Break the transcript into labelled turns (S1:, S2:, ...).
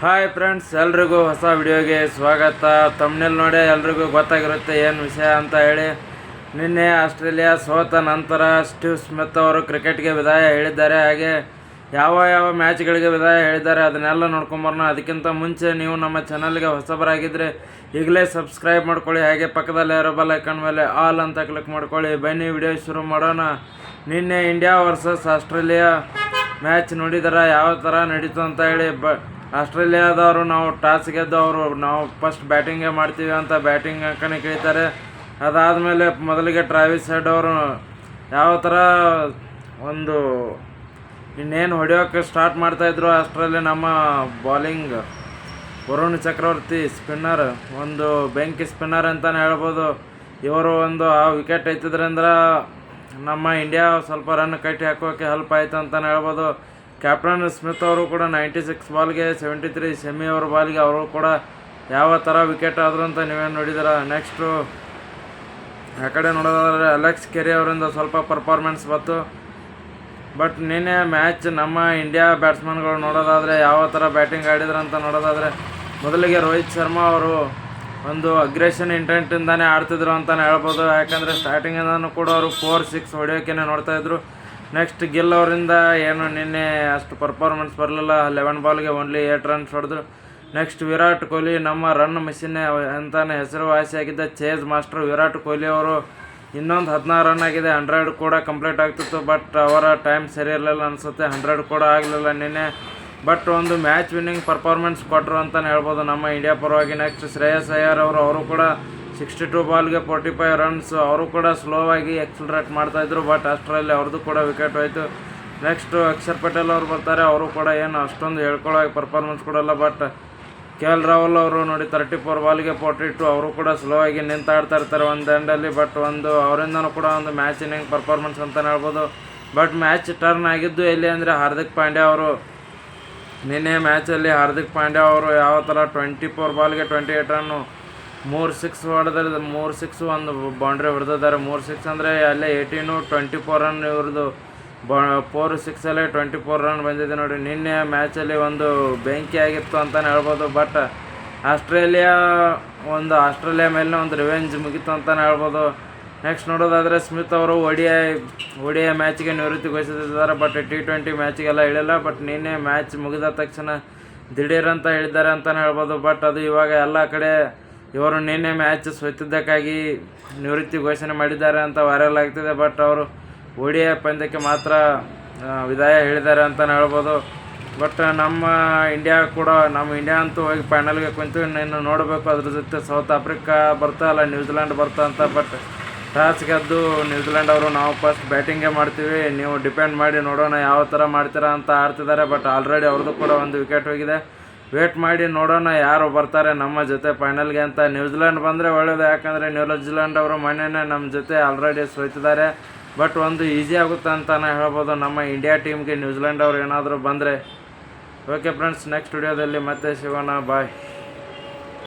S1: Hi friends ಎಲ್ರಿಗೂ ಹೊಸ ವಿಡಿಯೋಗೆ ಸ್ವಾಗತ. ತಮ್ಮನೇಲಿ ನೋಡಿ ಎಲ್ರಿಗೂ ಗೊತ್ತಾಗಿರುತ್ತೆ ಏನು ವಿಷಯ ಅಂತ ಹೇಳಿ. ನಿನ್ನೆ ಆಸ್ಟ್ರೇಲಿಯಾ ಸೋತ ನಂತರ ಸ್ಟೀವ್ ಸ್ಮಿತ್ ಅವರು ಕ್ರಿಕೆಟ್ಗೆ ವಿದಾಯ ಹೇಳಿದ್ದಾರೆ. ಹಾಗೆ ಯಾವ ಯಾವ ಮ್ಯಾಚ್ಗಳಿಗೆ ವಿದಾಯ ಹೇಳಿದ್ದಾರೆ ಅದನ್ನೆಲ್ಲ ನೋಡ್ಕೊಂಬರೋಣ ಅದಕ್ಕಿಂತ ಮುಂಚೆ ನೀವು ನಮ್ಮ ಚಾನಲ್ಗೆ ಹೊಸಬರಾಗಿದ್ದರೆ ಈಗಲೇ ಸಬ್ಸ್ಕ್ರೈಬ್ ಮಾಡ್ಕೊಳ್ಳಿ. ಹಾಗೆ ಪಕ್ಕದಲ್ಲೇ ಇರೋ ಬಲ್ ಐಕನ್ ಮೇಲೆ ಆಲ್ ಅಂತ ಕ್ಲಿಕ್ ಮಾಡ್ಕೊಳ್ಳಿ. ಬನ್ನಿ, ವಿಡಿಯೋ ಶುರು ಮಾಡೋಣ. ನಿನ್ನೆ ಇಂಡಿಯಾ ವರ್ಸಸ್ ಆಸ್ಟ್ರೇಲಿಯಾ ಮ್ಯಾಚ್ ನೋಡಿದಾರ? ಯಾವ ಥರ ನಡೀತು ಅಂತ ಹೇಳಿ ಬ ಆಸ್ಟ್ರೇಲಿಯಾದವರು ನಾವು ಟಾಸ್ ಗೆದ್ದು ಅವರು ನಾವು ಫಸ್ಟ್ ಬ್ಯಾಟಿಂಗೇ ಮಾಡ್ತೀವಿ ಅಂತ ಬ್ಯಾಟಿಂಗ್ ಅಂಕನೇ ಕೇಳ್ತಾರೆ ಅದಾದಮೇಲೆ ಮೊದಲಿಗೆ ಟ್ರಾವಿಸ್ ಹೆಡ್ ಅವರು ಯಾವ ಥರ ಒಂದು ಇನ್ನೇನು ಹೊಡೆಯೋಕ್ಕೆ ಸ್ಟಾರ್ಟ್ ಮಾಡ್ತಾಯಿದ್ರು ಆಸ್ಟ್ರೇಲಿಯಾ, ನಮ್ಮ ಬಾಲಿಂಗ್ ವರುಣ್ ಚಕ್ರವರ್ತಿ ಸ್ಪಿನ್ನರ್ ಒಂದು ಬೆಂಕಿ ಸ್ಪಿನ್ನರ್ ಅಂತಲೇ ಹೇಳ್ಬೋದು. ಇವರು ಒಂದು ಆ ವಿಕೆಟ್ ಐತಿದ್ರಿಂದ ನಮ್ಮ ಇಂಡಿಯಾ ಸ್ವಲ್ಪ ರನ್ ಕಟ್ಟಿ ಹಾಕೋಕೆ ಹೆಲ್ಪ್ ಆಯಿತು ಅಂತಲೇ ಹೇಳ್ಬೋದು. ಕ್ಯಾಪ್ಟನ್ ಸ್ಮಿತ್ ಅವರು ಕೂಡ ನೈಂಟಿ ಸಿಕ್ಸ್ ಬಾಲ್ಗೆ ಸೆವೆಂಟಿ ತ್ರೀ ಸೆಮಿ ಅವ್ರ ಬಾಲ್ಗೆ ಅವರು ಕೂಡ ಯಾವ ಥರ ವಿಕೆಟ್ ಆದರು ಅಂತ ನೀವೇನು ನೋಡಿದ್ದೀರ ನೆಕ್ಸ್ಟು ಆ ಕಡೆ ನೋಡೋದಾದ್ರೆ ಅಲೆಕ್ಸ್ ಕೆರಿ ಅವರಿಂದ ಸ್ವಲ್ಪ ಪರ್ಫಾರ್ಮೆನ್ಸ್ ಬಂತು. ಬಟ್ ನಿನ್ನೆ ಮ್ಯಾಚ್ ನಮ್ಮ ಇಂಡಿಯಾ ಬ್ಯಾಟ್ಸ್ಮನ್ಗಳು ನೋಡೋದಾದರೆ ಯಾವ ಥರ ಬ್ಯಾಟಿಂಗ್ ಆಡಿದ್ರು ಅಂತ ನೋಡೋದಾದರೆ ಮೊದಲಿಗೆ ರೋಹಿತ್ ಶರ್ಮಾ ಅವರು ಒಂದು ಅಗ್ರೆಷನ್ ಇಂಟೆಂಟಿಂದಾನೇ ಆಡ್ತಿದ್ರು ಅಂತಲೇ ಹೇಳ್ಬೋದು. ಯಾಕಂದರೆ ಸ್ಟಾರ್ಟಿಂಗಿಂದನೂ ಕೂಡ ಅವರು ಫೋರ್ ಸಿಕ್ಸ್ ಹೊಡೆಯೋಕ್ಕೇ ನೋಡ್ತಾಯಿದ್ರು ನೆಕ್ಸ್ಟ್ ಗಿಲ್ ಅವರಿಂದ ಏನು ನಿನ್ನೆ ಅಷ್ಟು ಪರ್ಫಾರ್ಮೆನ್ಸ್ ಬರಲಿಲ್ಲ. ಲೆವೆನ್ ಬಾಲ್ಗೆ ಓನ್ಲಿ ಏಟ್ ರನ್ಸ್ ಹೊಡೆದು ನೆಕ್ಸ್ಟ್ ವಿರಾಟ್ ಕೊಹ್ಲಿ ನಮ್ಮ ರನ್ ಮಿಷಿನ್ ಅಂತಾನೆ ಹೆಸರುವಾಸಿಯಾಗಿದ್ದ ಚೇಜ್ ಮಾಸ್ಟರ್ ವಿರಾಟ್ ಕೊಹ್ಲಿ ಅವರು ಇನ್ನೊಂದು ಹದಿನಾರು ರನ್ ಆಗಿದೆ. ಹಂಡ್ರೆಡ್ ಕೂಡ ಕಂಪ್ಲೀಟ್ ಆಗ್ತಿತ್ತು ಬಟ್ ಅವರ ಟೈಮ್ ಸರಿ ಇರಲಿಲ್ಲ ಅನಿಸುತ್ತೆ. ಹಂಡ್ರೆಡ್ ಕೂಡ ಆಗಲಿಲ್ಲ ನಿನ್ನೆ. ಬಟ್ ಒಂದು ಮ್ಯಾಚ್ ವಿನ್ನಿಂಗ್ ಪರ್ಫಾರ್ಮೆನ್ಸ್ ಕೊಟ್ಟರು ಅಂತಲೇ ಹೇಳ್ಬೋದು ನಮ್ಮ ಇಂಡಿಯಾ ಪರವಾಗಿ. ನೆಕ್ಸ್ಟ್ ಶ್ರೇಯಸ್ ಅಯ್ಯರ್ ಅವರು ಅವರು ಕೂಡ ಸಿಕ್ಸ್ಟಿ ಟು ಬಾಲ್ಗೆ ಫೋರ್ಟಿ ಫೈವ್ ರನ್ಸ್ ಅವರು ಕೂಡ ಸ್ಲೋ ಆಗಿ ಎಕ್ಸಲ್ರೇಟ್ ಮಾಡ್ತಾಯಿದ್ರು ಬಟ್ ಅಷ್ಟರಲ್ಲಿ ಅವ್ರದ್ದು ಕೂಡ ವಿಕೆಟ್ ಹೋಯಿತು. ನೆಕ್ಸ್ಟ್ ಅಕ್ಷರ್ ಪಟೇಲ್ ಅವರು ಬರ್ತಾರೆ, ಅವರು ಕೂಡ ಏನು ಅಷ್ಟೊಂದು ಹೇಳ್ಕೊಳ್ಳೋ ಪರ್ಫಾರ್ಮೆನ್ಸ್ ಕೊಡಲ್ಲ ಬಟ್ ಕೆ ಎಲ್ ರಾಹುಲ್ ಅವರು ನೋಡಿ ತರ್ಟಿ ಫೋರ್ ಬಾಲ್ಗೆ ಫೋರ್ಟಿ ಟು ಅವರು ಕೂಡ ಸ್ಲೋ ಆಗಿ ನಿಂತಾಡ್ತಾ ಇರ್ತಾರೆ ಒಂದು ಎಂಡಲ್ಲಿ ಬಟ್ ಒಂದು ಅವರಿಂದನೂ ಕೂಡ ಒಂದು ಮ್ಯಾಚ್ ಇನ್ನಿಂಗ್ ಪರ್ಫಾರ್ಮೆನ್ಸ್ ಅಂತಲೇ ಹೇಳ್ಬೋದು. ಬಟ್ ಮ್ಯಾಚ್ ಟರ್ನ್ ಆಗಿದ್ದು ಎಲ್ಲಿ ಅಂದರೆ ಹಾರ್ದಿಕ್ ಪಾಂಡ್ಯ ಅವರು. ನಿನ್ನೆ ಮ್ಯಾಚಲ್ಲಿ ಹಾರ್ದಿಕ್ ಪಾಂಡ್ಯ ಅವರು ಯಾವ ಥರ ಟ್ವೆಂಟಿ ಫೋರ್ ಬಾಲ್ಗೆ ಟ್ವೆಂಟಿ ಏಯ್ಟ್ ರನ್ನು ಮೂರು ಸಿಕ್ಸ್ ಹೊಡೆದ್ರೆ ಮೂರು ಸಿಕ್ಸ್ ಒಂದು ಬೌಂಡ್ರಿ ಹೊಡೆದಿದ್ದಾರೆ. ಮೂರು ಸಿಕ್ಸ್ ಅಂದರೆ ಅಲ್ಲೇ ಏಯ್ಟೀನು ಟ್ವೆಂಟಿ ಫೋರ್ ರನ್ ಇವ್ರದ್ದು. ಬ ಫೋರ್ ಸಿಕ್ಸಲ್ಲೇ ಟ್ವೆಂಟಿ ಫೋರ್ ರನ್ ಬಂದಿದೆ ನೋಡಿ. ನಿನ್ನೆ ಮ್ಯಾಚಲ್ಲಿ ಒಂದು ಬೆಂಕಿ ಆಗಿತ್ತು ಅಂತಲೇ ಹೇಳ್ಬೋದು ಬಟ್ ಆಸ್ಟ್ರೇಲಿಯಾ ಒಂದು ಆಸ್ಟ್ರೇಲಿಯಾ ಮೇಲಿನ ಒಂದು ರಿವೆಂಜ್ ಮುಗಿತು ಅಂತಲೇ ಹೇಳ್ಬೋದು. ನೆಕ್ಸ್ಟ್ ನೋಡೋದಾದರೆ ಸ್ಮಿತ್ ಅವರು ಒಡಿಯಾ, ಒಡಿಯ ಮ್ಯಾಚ್ಗೆ ನಿವೃತ್ತಿ ಘೋಷಿಸಿದ್ದಾರೆ ಬಟ್ ಟಿ ಟ್ವೆಂಟಿ ಮ್ಯಾಚಿಗೆಲ್ಲ ಹೇಳಿಲ್ಲ ಬಟ್ ನಿನ್ನೆ ಮ್ಯಾಚ್ ಮುಗಿದ ತಕ್ಷಣ ದಿಢೀರ್ ಅಂತ ಹೇಳಿದ್ದಾರೆ ಅಂತಲೇ ಹೇಳ್ಬೋದು ಬಟ್ ಅದು ಇವಾಗ ಎಲ್ಲ ಕಡೆ ಇವರು ನಿನ್ನೆ ಮ್ಯಾಚ್ ಸೋತಿದ್ದಕ್ಕಾಗಿ ನಿವೃತ್ತಿ ಘೋಷಣೆ ಮಾಡಿದ್ದಾರೆ ಅಂತ ವೈರಲ್ ಆಗ್ತಿದೆ ಬಟ್ ಅವರು ಒಡಿಯ ಪಂದ್ಯಕ್ಕೆ ಮಾತ್ರ ವಿದಾಯ ಹೇಳಿದ್ದಾರೆ ಅಂತಲೇ ಹೇಳ್ಬೋದು. ಬಟ್ ನಮ್ಮ ಇಂಡಿಯಾ ಕೂಡ, ನಮ್ಮ ಇಂಡಿಯಾ ಅಂತೂ ಹೋಗಿ ಫೈನಲ್ಗೆ ಕುಂತು ಇನ್ನು ನೋಡಬೇಕು, ಅದ್ರ ಜೊತೆ ಸೌತ್ ಆಫ್ರಿಕಾ ಬರ್ತಾ ಅಲ್ಲ ನ್ಯೂಜಿಲ್ಯಾಂಡ್ ಬರ್ತಾ ಅಂತ ಬಟ್ ಟಾಸ್ ಗೆದ್ದು ನ್ಯೂಜಿಲ್ಯಾಂಡ್ ಅವರು ನಾವು ಫಸ್ಟ್ ಬ್ಯಾಟಿಂಗೇ ಮಾಡ್ತೀವಿ. ನೀವು ಡಿಪೆಂಡ್ ಮಾಡಿ ನೋಡೋಣ ಯಾವ ಥರ ಮಾಡ್ತೀರಾ ಅಂತ ಆಡ್ತಿದ್ದಾರೆ ಬಟ್ ಆಲ್ರೆಡಿ ಅವ್ರದ್ದು ಕೂಡ ಒಂದು ವಿಕೆಟ್ ಹೋಗಿದೆ. ವೇಟ್ ಮಾಡಿ ನೋಡೋಣ ಯಾರು ಬರ್ತಾರೆ ನಮ್ಮ ಜೊತೆ ಫೈನಲ್ಗೆ ಅಂತ. ನ್ಯೂಜಿಲೆಂಡ್ ಬಂದರೆ ಒಳ್ಳೇದು, ಯಾಕಂದರೆ ನ್ಯೂಜಿಲೆಂಡ್ ಅವರು ಮೊನ್ನೆನೇ ನಮ್ಮ ಜೊತೆ ಆಲ್ರೆಡಿ ಸೋತಿದ್ದಾರೆ. ಬಟ್ ಒಂದು ಈಸಿ ಆಗುತ್ತೆ ಅಂತಲೇ ಹೇಳ್ಬೋದು. ನಮ್ಮ ಇಂಡಿಯಾ ಟೀಮ್ಗೆ ನ್ಯೂಜಿಲೆಂಡ್ ಅವರು ಏನಾದರೂ ಬಂದರೆ. ಓಕೆ ಫ್ರೆಂಡ್ಸ್ ನೆಕ್ಸ್ಟ್ ವಿಡಿಯೋದಲ್ಲಿ ಮತ್ತೆ ಸಿಗೋಣ. ಬಾಯ್